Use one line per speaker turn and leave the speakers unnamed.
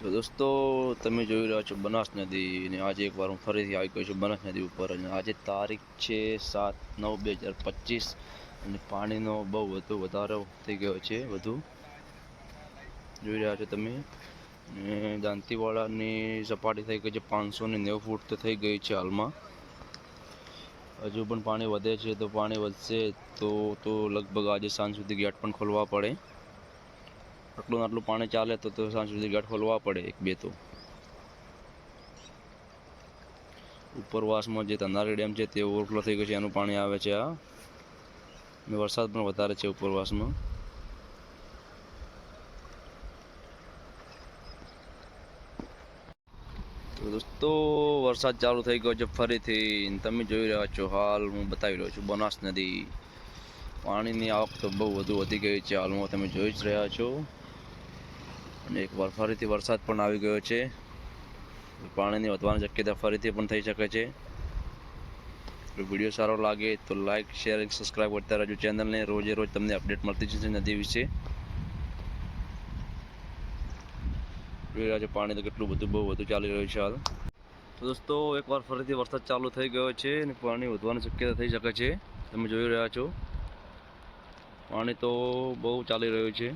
તો દોસ્તો, તમે જોઈ રહ્યા છો બનાસ નદી અને આજે એકવાર હું ફરીથી આવી ગયો છું બનાસ નદી ઉપર અને આજે તારીખ છે સાત નવ બે હજાર પચીસ અને પાણીનો બહુ વધુ વધારો થઈ ગયો છે વધુ. જોઈ રહ્યા છો તમે? અને દાંતીવાડાની સપાટી થઈ ગઈ છે પાંચસો ને નેવું ફૂટ તો થઈ ગઈ છે હાલમાં. હજુ પણ પાણી વધે છે, તો પાણી વધશે તો તો લગભગ આજે સાંજ સુધી ગેટ પણ ખોલવા પડે. આટલું આટલું પાણી ચાલે તો તો સાંજ સુધી ગાંઠ ખોલવા પડે એક બે તો. ઉપરવાસમાં જે તંદારી ડેમ છે તે ઓવરફ્લો થઈ ગયો છે, એનું પાણી આવે છે આ. વરસાદ પણ વધારે છે ઉપરવાસમાં. દોસ્તો, વરસાદ ચાલુ થઈ ગયો છે ફરીથી. તમે જોઈ રહ્યા છો હાલ, હું બતાવી રહ્યો છું બનાસ નદી. પાણીની આવક તો બહુ વધુ વધી ગઈ છે, હાલમાં તમે જોઈ જ રહ્યા છો. અને એકવાર ફરીથી વરસાદ પણ આવી ગયો છે. પાણીની વધવાની શક્યતા ફરીથી પણ થઈ શકે છે. જો વીડિયો સારો લાગે તો લાઈક, શેર અને સબસ્ક્રાઈબ કરતા રહેજો ચેનલને. રોજે રોજ તમને અપડેટ મળતી જશે નદી વિશે. જોઈ રહ્યા પાણી તો કેટલું બધું બહુ વધુ ચાલી રહ્યું છે હાલ. તો દોસ્તો, એકવાર ફરીથી વરસાદ ચાલુ થઈ ગયો છે અને પાણી વધવાની શક્યતા થઈ શકે છે. તમે જોઈ રહ્યા છો, પાણી તો બહુ ચાલી રહ્યું છે.